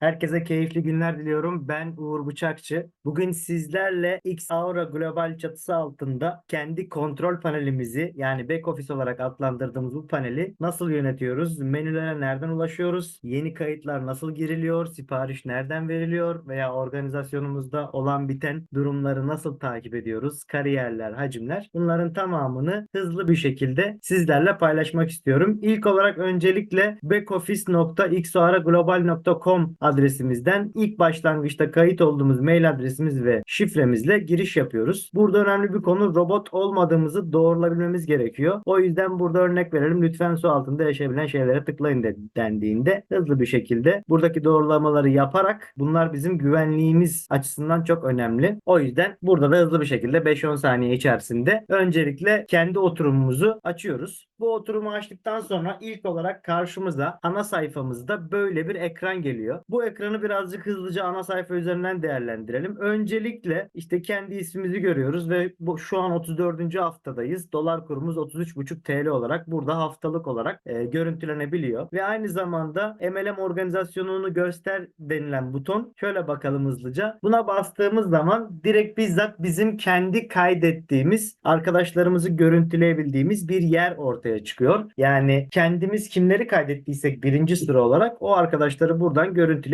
Herkese keyifli günler diliyorum. Ben Uğur Bıçakçı. Bugün sizlerle X Aura Global çatısı altında kendi kontrol panelimizi yani back office olarak adlandırdığımız bu paneli nasıl yönetiyoruz? Menülere nereden ulaşıyoruz? Yeni kayıtlar nasıl giriliyor? Sipariş nereden veriliyor? Veya organizasyonumuzda olan biten durumları nasıl takip ediyoruz? Kariyerler, hacimler. Bunların tamamını hızlı bir şekilde sizlerle paylaşmak istiyorum. İlk olarak öncelikle backoffice.xoaraglobal.com adresimizden ilk başlangıçta kayıt olduğumuz mail adresimiz ve şifremizle giriş yapıyoruz. Burada önemli bir konu robot olmadığımızı doğrulabilmemiz gerekiyor. O yüzden burada örnek verelim. Lütfen su altında yaşayabilen şeylere tıklayın de- dendiğinde hızlı bir şekilde buradaki doğrulamaları yaparak bunlar bizim güvenliğimiz açısından çok önemli. O yüzden burada da hızlı bir şekilde 5-10 saniye içerisinde öncelikle kendi oturumumuzu açıyoruz. Bu oturumu açtıktan sonra ilk olarak karşımıza ana sayfamızda böyle bir ekran geliyor. Bu ekranı birazcık hızlıca ana sayfa üzerinden değerlendirelim. Öncelikle işte kendi ismimizi görüyoruz ve bu şu an 34. haftadayız. Dolar kurumuz 33,5 TL olarak burada haftalık olarak e, görüntülenebiliyor. Ve aynı zamanda MLM organizasyonunu göster denilen buton. Şöyle bakalım hızlıca. Buna bastığımız zaman direkt bizzat bizim kendi kaydettiğimiz arkadaşlarımızı görüntüleyebildiğimiz bir yer ortaya çıkıyor. Yani kendimiz kimleri kaydettiysek birinci sıra olarak o arkadaşları buradan görüntüleyebiliyoruz.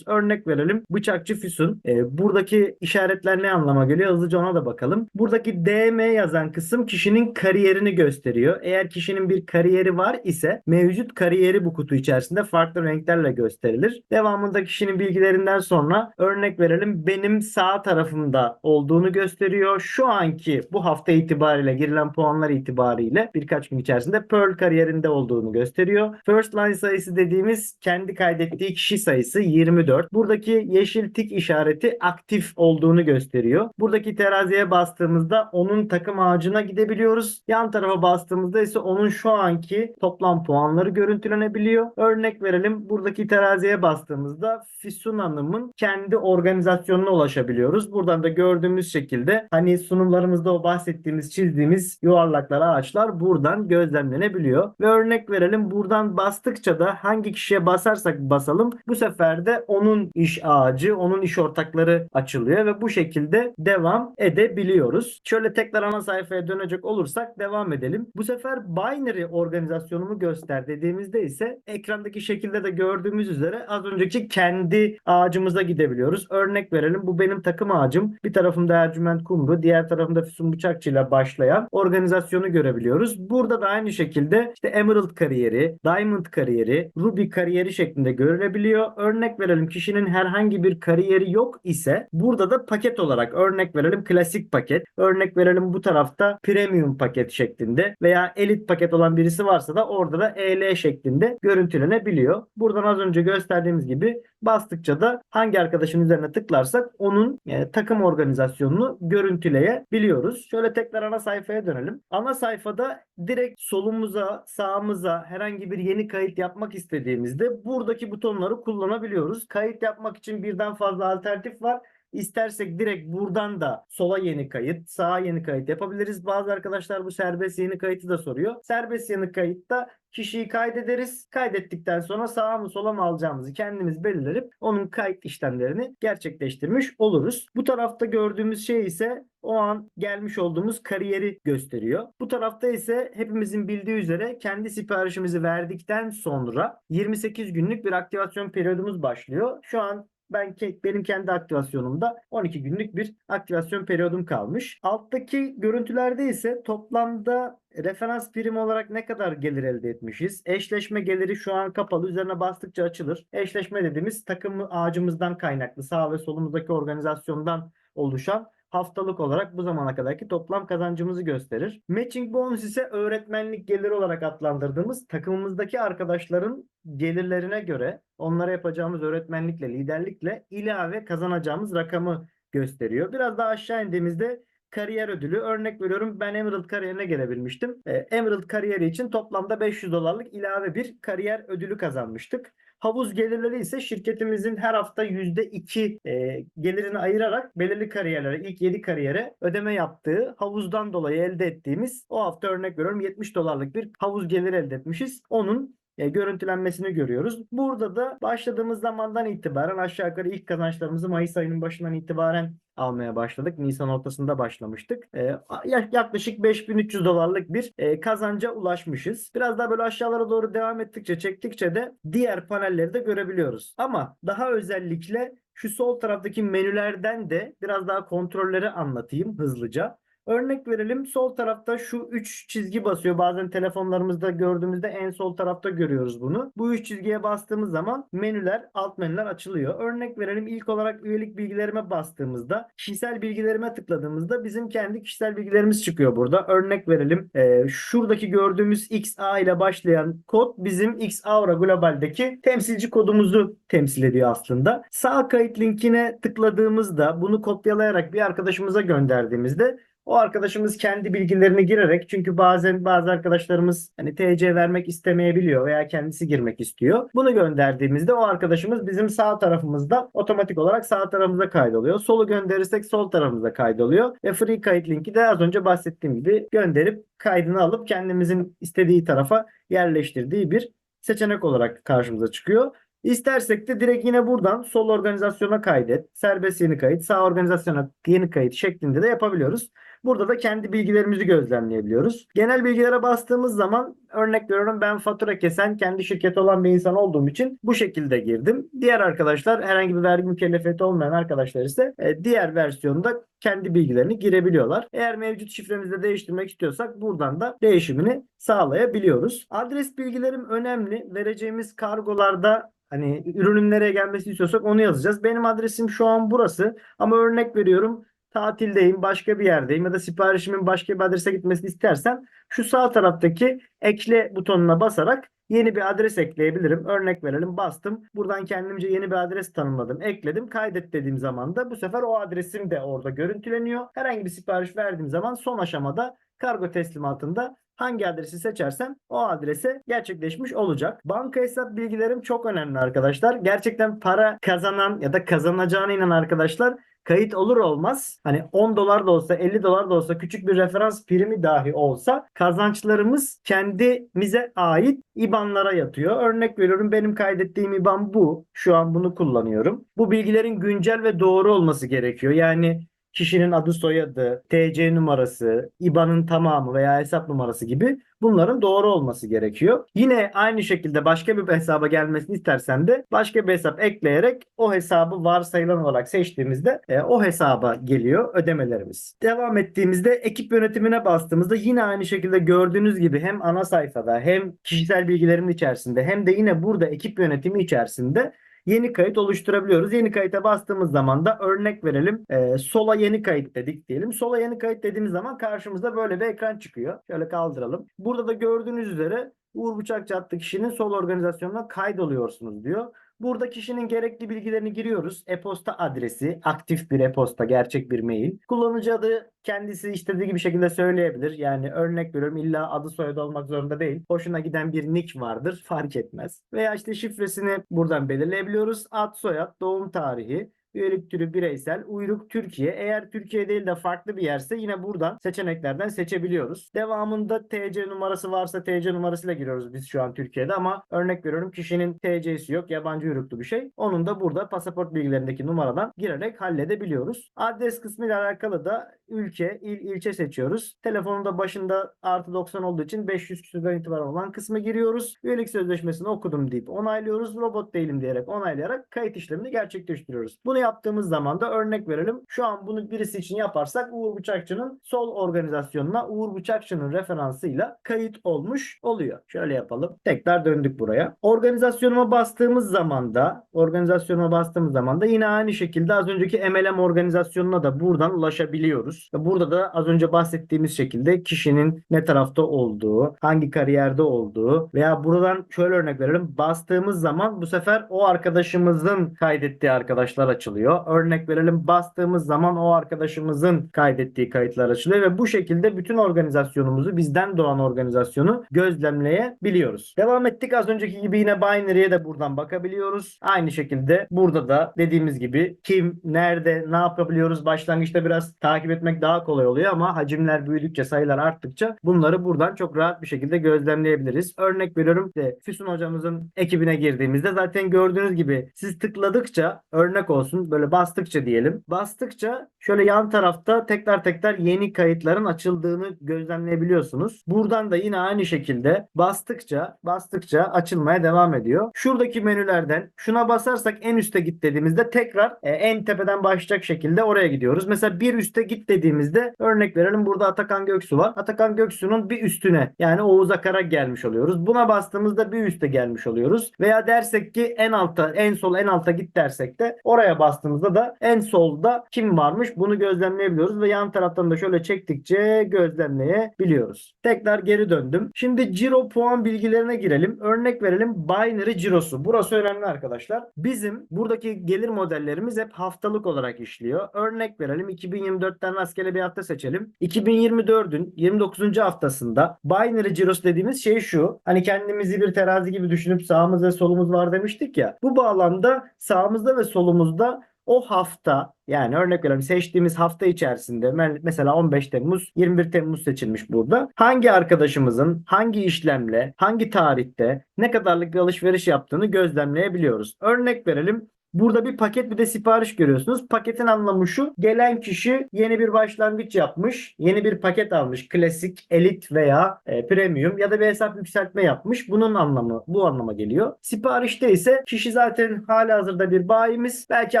Örnek verelim. Bıçakçı Füsun. Ee, buradaki işaretler ne anlama geliyor? Hızlıca ona da bakalım. Buradaki DM yazan kısım kişinin kariyerini gösteriyor. Eğer kişinin bir kariyeri var ise mevcut kariyeri bu kutu içerisinde farklı renklerle gösterilir. Devamında kişinin bilgilerinden sonra örnek verelim benim sağ tarafımda olduğunu gösteriyor. Şu anki bu hafta itibariyle girilen puanlar itibariyle birkaç gün içerisinde Pearl kariyerinde olduğunu gösteriyor. First line sayısı dediğimiz kendi kaydettiği kişi sayısı 24. Buradaki yeşil tik işareti aktif olduğunu gösteriyor. Buradaki teraziye bastığımızda onun takım ağacına gidebiliyoruz. Yan tarafa bastığımızda ise onun şu anki toplam puanları görüntülenebiliyor. Örnek verelim buradaki teraziye bastığımızda Füsun Hanım'ın kendi organizasyonuna ulaşabiliyoruz. Buradan da gördüğümüz şekilde hani sunumlarımızda o bahsettiğimiz çizdiğimiz yuvarlaklar ağaçlar buradan gözlemlenebiliyor. Ve örnek verelim buradan bastıkça da hangi kişiye basarsak basalım bu sefer de onun iş ağacı, onun iş ortakları açılıyor ve bu şekilde devam edebiliyoruz. Şöyle tekrar ana sayfaya dönecek olursak devam edelim. Bu sefer binary organizasyonumu göster dediğimizde ise ekrandaki şekilde de gördüğümüz üzere az önceki kendi ağacımıza gidebiliyoruz. Örnek verelim bu benim takım ağacım. Bir tarafımda Ercüment Kumru, diğer tarafımda Füsun Bıçakçı ile başlayan organizasyonu görebiliyoruz. Burada da aynı şekilde işte Emerald kariyeri, Diamond kariyeri, Ruby kariyeri şeklinde görülebiliyor. Örnek verelim. Kişinin herhangi bir kariyeri yok ise burada da paket olarak örnek verelim. Klasik paket, örnek verelim bu tarafta premium paket şeklinde veya elit paket olan birisi varsa da orada da EL şeklinde görüntülenebiliyor. Buradan az önce gösterdiğimiz gibi bastıkça da hangi arkadaşın üzerine tıklarsak onun e, takım organizasyonunu görüntüleyebiliyoruz. Şöyle tekrar ana sayfaya dönelim. Ana sayfada direkt solumuza, sağımıza herhangi bir yeni kayıt yapmak istediğimizde buradaki butonları kullanabiliyoruz. Kayıt yapmak için birden fazla alternatif var. İstersek direkt buradan da sola yeni kayıt, sağa yeni kayıt yapabiliriz. Bazı arkadaşlar bu serbest yeni kayıtı da soruyor. Serbest yeni kayıtta kişiyi kaydederiz. Kaydettikten sonra sağa mı sola mı alacağımızı kendimiz belirleyip onun kayıt işlemlerini gerçekleştirmiş oluruz. Bu tarafta gördüğümüz şey ise o an gelmiş olduğumuz kariyeri gösteriyor. Bu tarafta ise hepimizin bildiği üzere kendi siparişimizi verdikten sonra 28 günlük bir aktivasyon periyodumuz başlıyor. Şu an ben benim kendi aktivasyonumda 12 günlük bir aktivasyon periyodum kalmış. Alttaki görüntülerde ise toplamda referans prim olarak ne kadar gelir elde etmişiz? Eşleşme geliri şu an kapalı. Üzerine bastıkça açılır. Eşleşme dediğimiz takım ağacımızdan kaynaklı sağ ve solumuzdaki organizasyondan oluşan haftalık olarak bu zamana kadarki toplam kazancımızı gösterir. Matching bonus ise öğretmenlik geliri olarak adlandırdığımız takımımızdaki arkadaşların gelirlerine göre onlara yapacağımız öğretmenlikle, liderlikle ilave kazanacağımız rakamı gösteriyor. Biraz daha aşağı indiğimizde kariyer ödülü. Örnek veriyorum ben Emerald kariyerine gelebilmiştim. Ee, Emerald kariyeri için toplamda 500 dolarlık ilave bir kariyer ödülü kazanmıştık. Havuz gelirleri ise şirketimizin her hafta %2 e, gelirini ayırarak belirli kariyerlere, ilk 7 kariyere ödeme yaptığı havuzdan dolayı elde ettiğimiz o hafta örnek veriyorum 70 dolarlık bir havuz geliri elde etmişiz. Onun e, görüntülenmesini görüyoruz. Burada da başladığımız zamandan itibaren aşağı yukarı ilk kazançlarımızı Mayıs ayının başından itibaren almaya başladık. Nisan ortasında başlamıştık. E, ya- yaklaşık 5300 dolarlık bir e, kazanca ulaşmışız. Biraz daha böyle aşağılara doğru devam ettikçe çektikçe de diğer panelleri de görebiliyoruz. Ama daha özellikle şu sol taraftaki menülerden de biraz daha kontrolleri anlatayım hızlıca. Örnek verelim sol tarafta şu 3 çizgi basıyor. Bazen telefonlarımızda gördüğümüzde en sol tarafta görüyoruz bunu. Bu 3 çizgiye bastığımız zaman menüler, alt menüler açılıyor. Örnek verelim ilk olarak üyelik bilgilerime bastığımızda kişisel bilgilerime tıkladığımızda bizim kendi kişisel bilgilerimiz çıkıyor burada. Örnek verelim e, şuradaki gördüğümüz XA ile başlayan kod bizim X Aura Global'deki temsilci kodumuzu temsil ediyor aslında. Sağ kayıt linkine tıkladığımızda bunu kopyalayarak bir arkadaşımıza gönderdiğimizde o arkadaşımız kendi bilgilerini girerek çünkü bazen bazı arkadaşlarımız hani TC vermek istemeyebiliyor veya kendisi girmek istiyor. Bunu gönderdiğimizde o arkadaşımız bizim sağ tarafımızda otomatik olarak sağ tarafımıza kaydoluyor. Solu gönderirsek sol tarafımıza kaydoluyor ve free kayıt linki de az önce bahsettiğim gibi gönderip kaydını alıp kendimizin istediği tarafa yerleştirdiği bir seçenek olarak karşımıza çıkıyor. İstersek de direkt yine buradan sol organizasyona kaydet, serbest yeni kayıt, sağ organizasyona yeni kayıt şeklinde de yapabiliyoruz. Burada da kendi bilgilerimizi gözlemleyebiliyoruz. Genel bilgilere bastığımız zaman örnek veriyorum ben fatura kesen kendi şirketi olan bir insan olduğum için bu şekilde girdim. Diğer arkadaşlar herhangi bir vergi mükellefiyeti olmayan arkadaşlar ise e, diğer versiyonda kendi bilgilerini girebiliyorlar. Eğer mevcut şifremizi de değiştirmek istiyorsak buradan da değişimini sağlayabiliyoruz. Adres bilgilerim önemli. Vereceğimiz kargolarda Hani ürünün nereye gelmesini istiyorsak onu yazacağız. Benim adresim şu an burası ama örnek veriyorum tatildeyim, başka bir yerdeyim ya da siparişimin başka bir adrese gitmesini istersem şu sağ taraftaki ekle butonuna basarak yeni bir adres ekleyebilirim. Örnek verelim bastım. Buradan kendimce yeni bir adres tanımladım. Ekledim. Kaydet dediğim zaman da bu sefer o adresim de orada görüntüleniyor. Herhangi bir sipariş verdiğim zaman son aşamada kargo teslimatında hangi adresi seçersem o adrese gerçekleşmiş olacak. Banka hesap bilgilerim çok önemli arkadaşlar. Gerçekten para kazanan ya da kazanacağına inanan arkadaşlar kayıt olur olmaz hani 10 dolar da olsa 50 dolar da olsa küçük bir referans primi dahi olsa kazançlarımız kendimize ait IBAN'lara yatıyor. Örnek veriyorum benim kaydettiğim IBAN bu. Şu an bunu kullanıyorum. Bu bilgilerin güncel ve doğru olması gerekiyor. Yani kişinin adı soyadı, TC numarası, IBAN'ın tamamı veya hesap numarası gibi bunların doğru olması gerekiyor. Yine aynı şekilde başka bir hesaba gelmesini istersen de başka bir hesap ekleyerek o hesabı varsayılan olarak seçtiğimizde e, o hesaba geliyor ödemelerimiz. Devam ettiğimizde ekip yönetimine bastığımızda yine aynı şekilde gördüğünüz gibi hem ana sayfada hem kişisel bilgilerimin içerisinde hem de yine burada ekip yönetimi içerisinde yeni kayıt oluşturabiliyoruz. Yeni kayıta bastığımız zaman da örnek verelim. E, sola yeni kayıt dedik diyelim. Sola yeni kayıt dediğimiz zaman karşımızda böyle bir ekran çıkıyor. Şöyle kaldıralım. Burada da gördüğünüz üzere Uğur Bıçakçı adlı kişinin sol organizasyonuna kaydoluyorsunuz diyor. Burada kişinin gerekli bilgilerini giriyoruz. E-posta adresi, aktif bir e-posta, gerçek bir mail. Kullanıcı adı kendisi istediği gibi şekilde söyleyebilir. Yani örnek veriyorum illa adı soyadı olmak zorunda değil. Hoşuna giden bir nick vardır fark etmez. Veya işte şifresini buradan belirleyebiliyoruz. Ad, soyad, doğum tarihi, Üyelik türü bireysel, uyruk Türkiye. Eğer Türkiye değil de farklı bir yerse yine buradan seçeneklerden seçebiliyoruz. Devamında TC numarası varsa TC numarasıyla giriyoruz biz şu an Türkiye'de ama örnek veriyorum kişinin TC'si yok, yabancı uyruklu bir şey. Onun da burada pasaport bilgilerindeki numaradan girerek halledebiliyoruz. Adres kısmı ile alakalı da ülke, il, ilçe seçiyoruz. Telefonun da başında artı 90 olduğu için 500 küsürden itibaren olan kısmı giriyoruz. Üyelik sözleşmesini okudum deyip onaylıyoruz. Robot değilim diyerek onaylayarak kayıt işlemini gerçekleştiriyoruz. Bunu yaptığımız zaman da örnek verelim. Şu an bunu birisi için yaparsak Uğur Bıçakçı'nın sol organizasyonuna Uğur Bıçakçı'nın referansıyla kayıt olmuş oluyor. Şöyle yapalım. Tekrar döndük buraya. Organizasyonuma bastığımız zaman da organizasyonuma bastığımız zaman da yine aynı şekilde az önceki MLM organizasyonuna da buradan ulaşabiliyoruz. Burada da az önce bahsettiğimiz şekilde kişinin ne tarafta olduğu, hangi kariyerde olduğu veya buradan şöyle örnek verelim. Bastığımız zaman bu sefer o arkadaşımızın kaydettiği arkadaşlar açılıyor açılıyor. Örnek verelim bastığımız zaman o arkadaşımızın kaydettiği kayıtlar açılıyor ve bu şekilde bütün organizasyonumuzu bizden doğan organizasyonu gözlemleyebiliyoruz. Devam ettik az önceki gibi yine binary'e de buradan bakabiliyoruz. Aynı şekilde burada da dediğimiz gibi kim, nerede, ne yapabiliyoruz başlangıçta biraz takip etmek daha kolay oluyor ama hacimler büyüdükçe sayılar arttıkça bunları buradan çok rahat bir şekilde gözlemleyebiliriz. Örnek veriyorum de Füsun hocamızın ekibine girdiğimizde zaten gördüğünüz gibi siz tıkladıkça örnek olsun böyle bastıkça diyelim. Bastıkça şöyle yan tarafta tekrar tekrar yeni kayıtların açıldığını gözlemleyebiliyorsunuz. Buradan da yine aynı şekilde bastıkça bastıkça açılmaya devam ediyor. Şuradaki menülerden şuna basarsak en üste git dediğimizde tekrar e, en tepeden başlayacak şekilde oraya gidiyoruz. Mesela bir üste git dediğimizde örnek verelim burada Atakan Göksu var. Atakan Göksu'nun bir üstüne yani Oğuz Akar'a gelmiş oluyoruz. Buna bastığımızda bir üste gelmiş oluyoruz. Veya dersek ki en alta en sol en alta git dersek de oraya bastığımızda da en solda kim varmış bunu gözlemleyebiliyoruz ve yan taraftan da şöyle çektikçe gözlemleyebiliyoruz. Tekrar geri döndüm. Şimdi ciro puan bilgilerine girelim. Örnek verelim binary cirosu. Burası önemli arkadaşlar. Bizim buradaki gelir modellerimiz hep haftalık olarak işliyor. Örnek verelim 2024'ten rastgele bir hafta seçelim. 2024'ün 29. haftasında binary cirosu dediğimiz şey şu. Hani kendimizi bir terazi gibi düşünüp sağımız ve solumuz var demiştik ya. Bu bağlamda sağımızda ve solumuzda o hafta yani örnek veriyorum seçtiğimiz hafta içerisinde me- mesela 15 Temmuz 21 Temmuz seçilmiş burada. Hangi arkadaşımızın hangi işlemle hangi tarihte ne kadarlık bir alışveriş yaptığını gözlemleyebiliyoruz. Örnek verelim Burada bir paket bir de sipariş görüyorsunuz. Paketin anlamı şu. Gelen kişi yeni bir başlangıç yapmış. Yeni bir paket almış. Klasik, elit veya e, premium ya da bir hesap yükseltme yapmış. Bunun anlamı bu anlama geliyor. Siparişte ise kişi zaten halihazırda bir bayimiz. Belki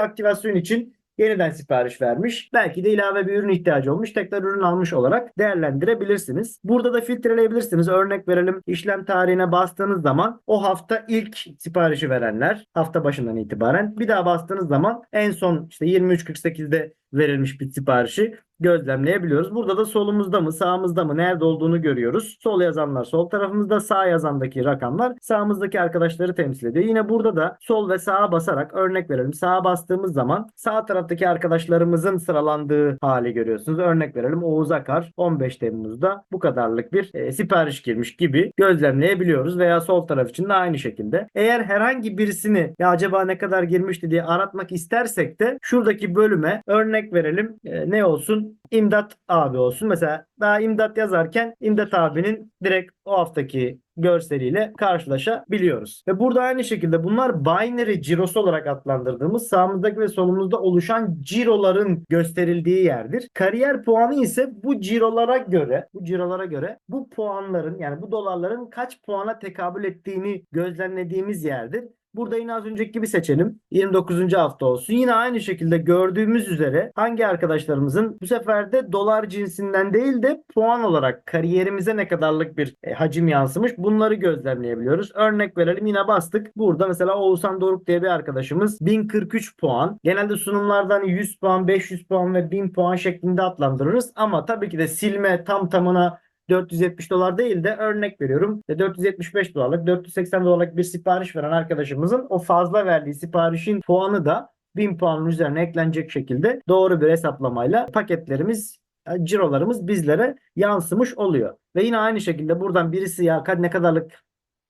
aktivasyon için yeniden sipariş vermiş. Belki de ilave bir ürün ihtiyacı olmuş. Tekrar ürün almış olarak değerlendirebilirsiniz. Burada da filtreleyebilirsiniz. Örnek verelim. işlem tarihine bastığınız zaman o hafta ilk siparişi verenler hafta başından itibaren bir daha bastığınız zaman en son işte 23.48'de verilmiş bir siparişi gözlemleyebiliyoruz. Burada da solumuzda mı sağımızda mı nerede olduğunu görüyoruz. Sol yazanlar sol tarafımızda sağ yazandaki rakamlar sağımızdaki arkadaşları temsil ediyor. Yine burada da sol ve sağa basarak örnek verelim. Sağa bastığımız zaman sağ taraftaki arkadaşlarımızın sıralandığı hali görüyorsunuz. Örnek verelim Oğuz Akar 15 Temmuz'da bu kadarlık bir e, sipariş girmiş gibi gözlemleyebiliyoruz veya sol taraf için de aynı şekilde. Eğer herhangi birisini ya acaba ne kadar girmişti diye aratmak istersek de şuradaki bölüme örnek verelim E, ne olsun İmdat abi olsun. Mesela daha imdat yazarken imdat abinin direkt o haftaki görseliyle karşılaşabiliyoruz. Ve burada aynı şekilde bunlar binary cirosu olarak adlandırdığımız sağımızdaki ve solumuzda oluşan ciroların gösterildiği yerdir. Kariyer puanı ise bu cirolara göre, bu cirolara göre bu puanların yani bu dolarların kaç puana tekabül ettiğini gözlemlediğimiz yerdir. Burada yine az önceki gibi seçelim. 29. hafta olsun. Yine aynı şekilde gördüğümüz üzere hangi arkadaşlarımızın bu sefer de dolar cinsinden değil de puan olarak kariyerimize ne kadarlık bir e, hacim yansımış bunları gözlemleyebiliyoruz. Örnek verelim yine bastık. Burada mesela Oğuzhan Doruk diye bir arkadaşımız 1043 puan. Genelde sunumlardan 100 puan, 500 puan ve 1000 puan şeklinde adlandırırız. Ama tabii ki de silme tam tamına 470 dolar değil de örnek veriyorum. E, 475 dolarlık 480 dolarlık bir sipariş veren arkadaşımızın o fazla verdiği siparişin puanı da 1000 puanın üzerine eklenecek şekilde doğru bir hesaplamayla paketlerimiz e, cirolarımız bizlere yansımış oluyor. Ve yine aynı şekilde buradan birisi ya ne kadarlık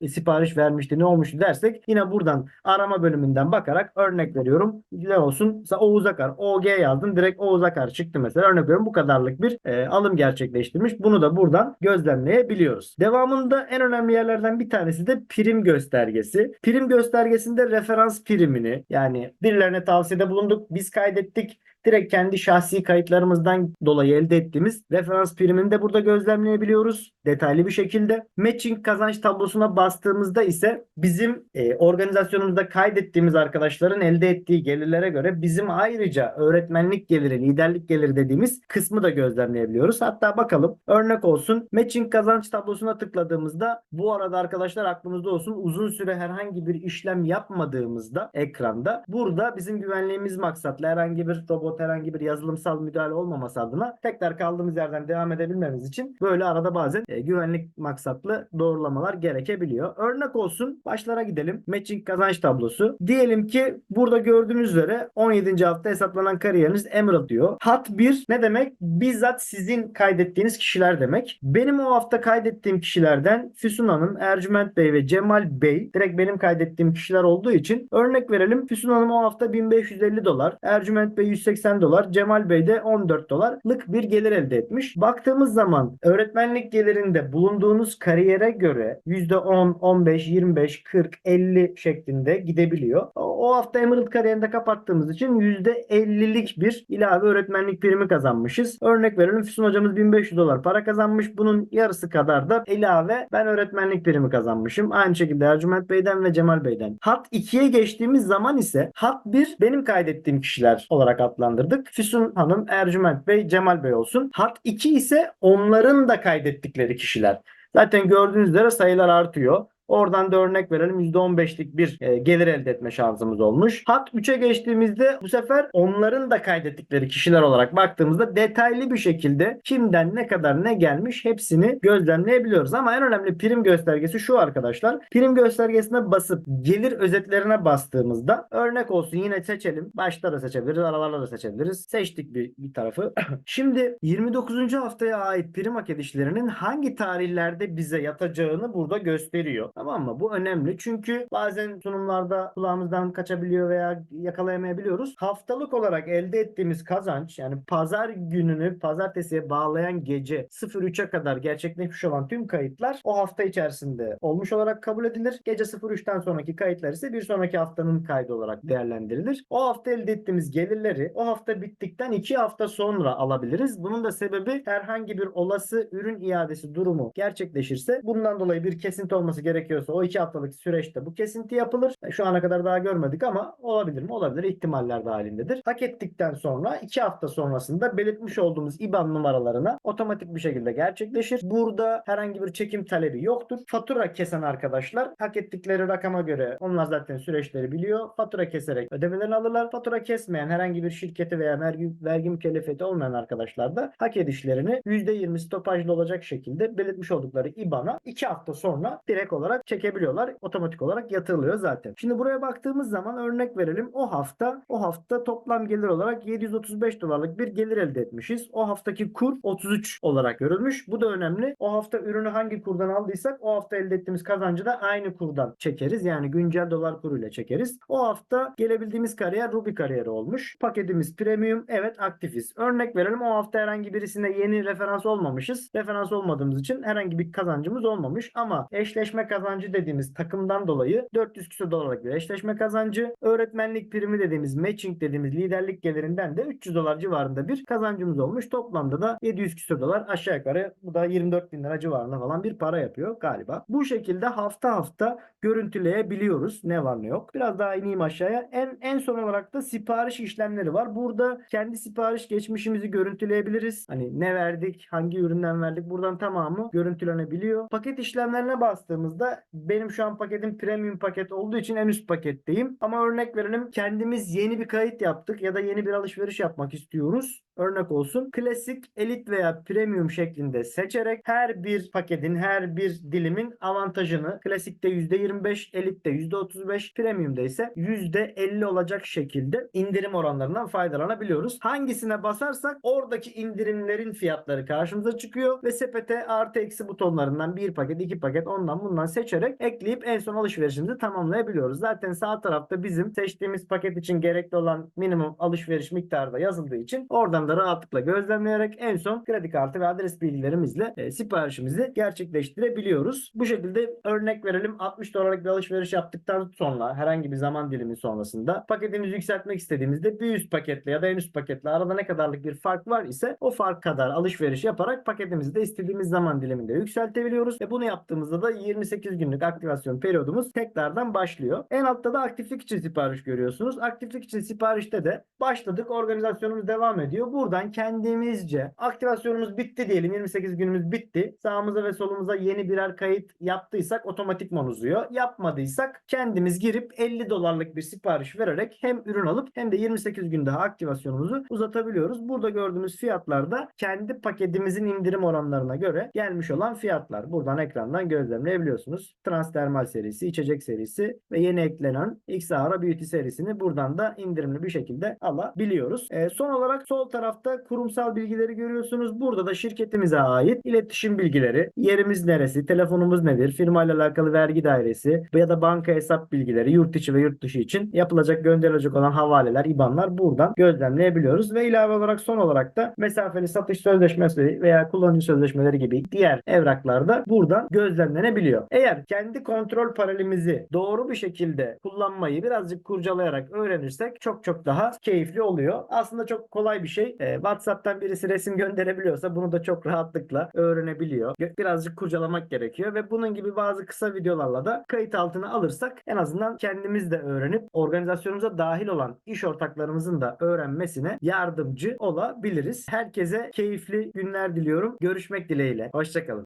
sipariş vermişti ne olmuştu dersek yine buradan arama bölümünden bakarak örnek veriyorum. Ne olsun? Mesela Oğuz Akar. OG yazdım. Direkt Oğuz Akar çıktı mesela. Örnek veriyorum bu kadarlık bir e, alım gerçekleştirmiş. Bunu da buradan gözlemleyebiliyoruz. Devamında en önemli yerlerden bir tanesi de prim göstergesi. Prim göstergesinde referans primini yani birilerine tavsiyede bulunduk. Biz kaydettik direkt kendi şahsi kayıtlarımızdan dolayı elde ettiğimiz referans primini de burada gözlemleyebiliyoruz detaylı bir şekilde. Matching kazanç tablosuna bastığımızda ise bizim e, organizasyonumuzda kaydettiğimiz arkadaşların elde ettiği gelirlere göre bizim ayrıca öğretmenlik geliri, liderlik geliri dediğimiz kısmı da gözlemleyebiliyoruz. Hatta bakalım örnek olsun matching kazanç tablosuna tıkladığımızda bu arada arkadaşlar aklımızda olsun uzun süre herhangi bir işlem yapmadığımızda ekranda burada bizim güvenliğimiz maksatlı herhangi bir robot robot herhangi bir yazılımsal müdahale olmaması adına tekrar kaldığımız yerden devam edebilmemiz için böyle arada bazen e, güvenlik maksatlı doğrulamalar gerekebiliyor. Örnek olsun başlara gidelim. Matching kazanç tablosu. Diyelim ki burada gördüğünüz üzere 17. hafta hesaplanan kariyeriniz Emerald diyor. Hat 1 ne demek? Bizzat sizin kaydettiğiniz kişiler demek. Benim o hafta kaydettiğim kişilerden Füsun Hanım, Ercüment Bey ve Cemal Bey direkt benim kaydettiğim kişiler olduğu için örnek verelim. Füsun Hanım o hafta 1550 dolar, Ercüment Bey 180 dolar, Cemal Bey de 14 dolarlık bir gelir elde etmiş. Baktığımız zaman öğretmenlik gelirinde bulunduğunuz kariyere göre %10, 15, 25, 40, 50 şeklinde gidebiliyor. O hafta Emerald kariyerinde kapattığımız için %50'lik bir ilave öğretmenlik primi kazanmışız. Örnek verelim Füsun hocamız 1500 dolar para kazanmış. Bunun yarısı kadar da ilave ben öğretmenlik primi kazanmışım. Aynı şekilde Ercüment Bey'den ve Cemal Bey'den. Hat 2'ye geçtiğimiz zaman ise Hat 1 benim kaydettiğim kişiler olarak adlandırdık. Füsun Hanım, Ercüment Bey, Cemal Bey olsun. Hat 2 ise onların da kaydettikleri kişiler. Zaten gördüğünüz üzere sayılar artıyor. Oradan da örnek verelim %15'lik bir e, gelir elde etme şansımız olmuş. Hat 3'e geçtiğimizde bu sefer onların da kaydettikleri kişiler olarak baktığımızda detaylı bir şekilde kimden ne kadar ne gelmiş hepsini gözlemleyebiliyoruz. Ama en önemli prim göstergesi şu arkadaşlar. Prim göstergesine basıp gelir özetlerine bastığımızda örnek olsun yine seçelim. Başta da seçebiliriz, aralarla da seçebiliriz. Seçtik bir, bir tarafı. Şimdi 29. haftaya ait prim hak edişlerinin hangi tarihlerde bize yatacağını burada gösteriyor. Tamam mı? Bu önemli. Çünkü bazen sunumlarda kulağımızdan kaçabiliyor veya yakalayamayabiliyoruz. Haftalık olarak elde ettiğimiz kazanç yani pazar gününü pazartesiye bağlayan gece 03'e kadar gerçekleşmiş olan tüm kayıtlar o hafta içerisinde olmuş olarak kabul edilir. Gece 03'ten sonraki kayıtlar ise bir sonraki haftanın kaydı olarak değerlendirilir. O hafta elde ettiğimiz gelirleri o hafta bittikten 2 hafta sonra alabiliriz. Bunun da sebebi herhangi bir olası ürün iadesi durumu gerçekleşirse bundan dolayı bir kesinti olması gerekiyorsa o 2 haftalık süreçte bu kesinti yapılır. Şu ana kadar daha görmedik ama olabilir mi? Olabilir. İhtimaller dahilindedir. Hak ettikten sonra 2 hafta sonrasında belirtmiş olduğumuz IBAN numaralarına otomatik bir şekilde gerçekleşir. Burada herhangi bir çekim talebi yoktur. Fatura kesen arkadaşlar hak ettikleri rakama göre onlar zaten süreçleri biliyor. Fatura keserek ödemelerini alırlar. Fatura kesmeyen herhangi bir şirketi veya vergi, vergi mükellefiyeti olmayan arkadaşlar da hak edişlerini %20 stopajlı olacak şekilde belirtmiş oldukları IBAN'a 2 hafta sonra direkt olarak çekebiliyorlar. Otomatik olarak yatırılıyor zaten. Şimdi buraya baktığımız zaman örnek verelim. O hafta o hafta toplam gelir olarak 735 dolarlık bir gelir elde etmişiz. O haftaki kur 33 olarak görülmüş. Bu da önemli. O hafta ürünü hangi kurdan aldıysak o hafta elde ettiğimiz kazancı da aynı kurdan çekeriz. Yani güncel dolar kuruyla çekeriz. O hafta gelebildiğimiz kariyer Ruby kariyeri olmuş. Paketimiz premium. Evet aktifiz. Örnek verelim o hafta herhangi birisine yeni referans olmamışız. Referans olmadığımız için herhangi bir kazancımız olmamış. Ama eşleşme kazancı dediğimiz takımdan dolayı 400 küsur dolarlık bir eşleşme kazancı. Öğretmenlik primi dediğimiz matching dediğimiz liderlik gelirinden de 300 dolar civarında bir kazancımız olmuş. Toplamda da 700 küsur dolar aşağı yukarı bu da 24 bin lira civarında falan bir para yapıyor galiba. Bu şekilde hafta hafta görüntüleyebiliyoruz. Ne var ne yok. Biraz daha ineyim aşağıya. En en son olarak da sipariş işlemleri var. Burada kendi sipariş geçmişimizi görüntüleyebiliriz. Hani ne verdik, hangi üründen verdik buradan tamamı görüntülenebiliyor. Paket işlemlerine bastığımızda benim şu an paketim premium paket olduğu için en üst paketteyim. Ama örnek verelim kendimiz yeni bir kayıt yaptık ya da yeni bir alışveriş yapmak istiyoruz. Örnek olsun. Klasik, elit veya premium şeklinde seçerek her bir paketin, her bir dilimin avantajını klasikte %25, elitte %35, premium'da ise %50 olacak şekilde indirim oranlarından faydalanabiliyoruz. Hangisine basarsak oradaki indirimlerin fiyatları karşımıza çıkıyor ve sepete artı eksi butonlarından bir paket, iki paket ondan bundan seçerek ekleyip en son alışverişimizi tamamlayabiliyoruz. Zaten sağ tarafta bizim seçtiğimiz paket için gerekli olan minimum alışveriş miktarı da yazıldığı için oradan da rahatlıkla gözlemleyerek en son kredi kartı ve adres bilgilerimizle e, siparişimizi gerçekleştirebiliyoruz. Bu şekilde örnek verelim 60 dolarlık bir alışveriş yaptıktan sonra herhangi bir zaman dilimi sonrasında paketimizi yükseltmek istediğimizde bir üst paketle ya da en üst paketle arada ne kadarlık bir fark var ise o fark kadar alışveriş yaparak paketimizi de istediğimiz zaman diliminde yükseltebiliyoruz. Ve bunu yaptığımızda da 28 günlük aktivasyon periyodumuz tekrardan başlıyor. En altta da aktiflik için sipariş görüyorsunuz. Aktiflik için siparişte de başladık. Organizasyonumuz devam ediyor. Buradan kendimizce aktivasyonumuz bitti diyelim. 28 günümüz bitti. Sağımıza ve solumuza yeni birer kayıt yaptıysak otomatikman uzuyor. Yapmadıysak kendimiz girip 50 dolarlık bir sipariş vererek hem ürün alıp hem de 28 gün daha aktivasyonumuzu uzatabiliyoruz. Burada gördüğümüz fiyatlar da kendi paketimizin indirim oranlarına göre gelmiş olan fiyatlar. Buradan ekrandan gözlemleyebiliyorsunuz. Transdermal serisi, içecek serisi ve yeni eklenen Xara Beauty serisini buradan da indirimli bir şekilde alabiliyoruz. Ee, son olarak sol tarafta kurumsal bilgileri görüyorsunuz. Burada da şirketimize ait iletişim bilgileri, yerimiz neresi, telefonumuz nedir, firma ile alakalı vergi dairesi ya da banka hesap bilgileri yurt içi ve yurt dışı için yapılacak gönderilecek olan havaleler, IBAN'lar buradan gözlemleyebiliyoruz ve ilave olarak son olarak da mesafeli satış sözleşmesi veya kullanıcı sözleşmeleri gibi diğer evraklarda buradan gözlemlenebiliyor. Eğer kendi kontrol paralelimizi doğru bir şekilde kullanmayı birazcık kurcalayarak öğrenirsek çok çok daha keyifli oluyor. Aslında çok kolay bir şey. Ee, WhatsApp'tan birisi resim gönderebiliyorsa bunu da çok rahatlıkla öğrenebiliyor. Birazcık kurcalamak gerekiyor ve bunun gibi bazı kısa videolarla da kayıt altına alırsak en azından kendimiz de öğrenip organizasyonumuza dahil olan iş ortaklarımızın da öğrenmesine yardımcı olabiliriz. Herkese keyifli günler diliyorum. Görüşmek dileğiyle. Hoşçakalın.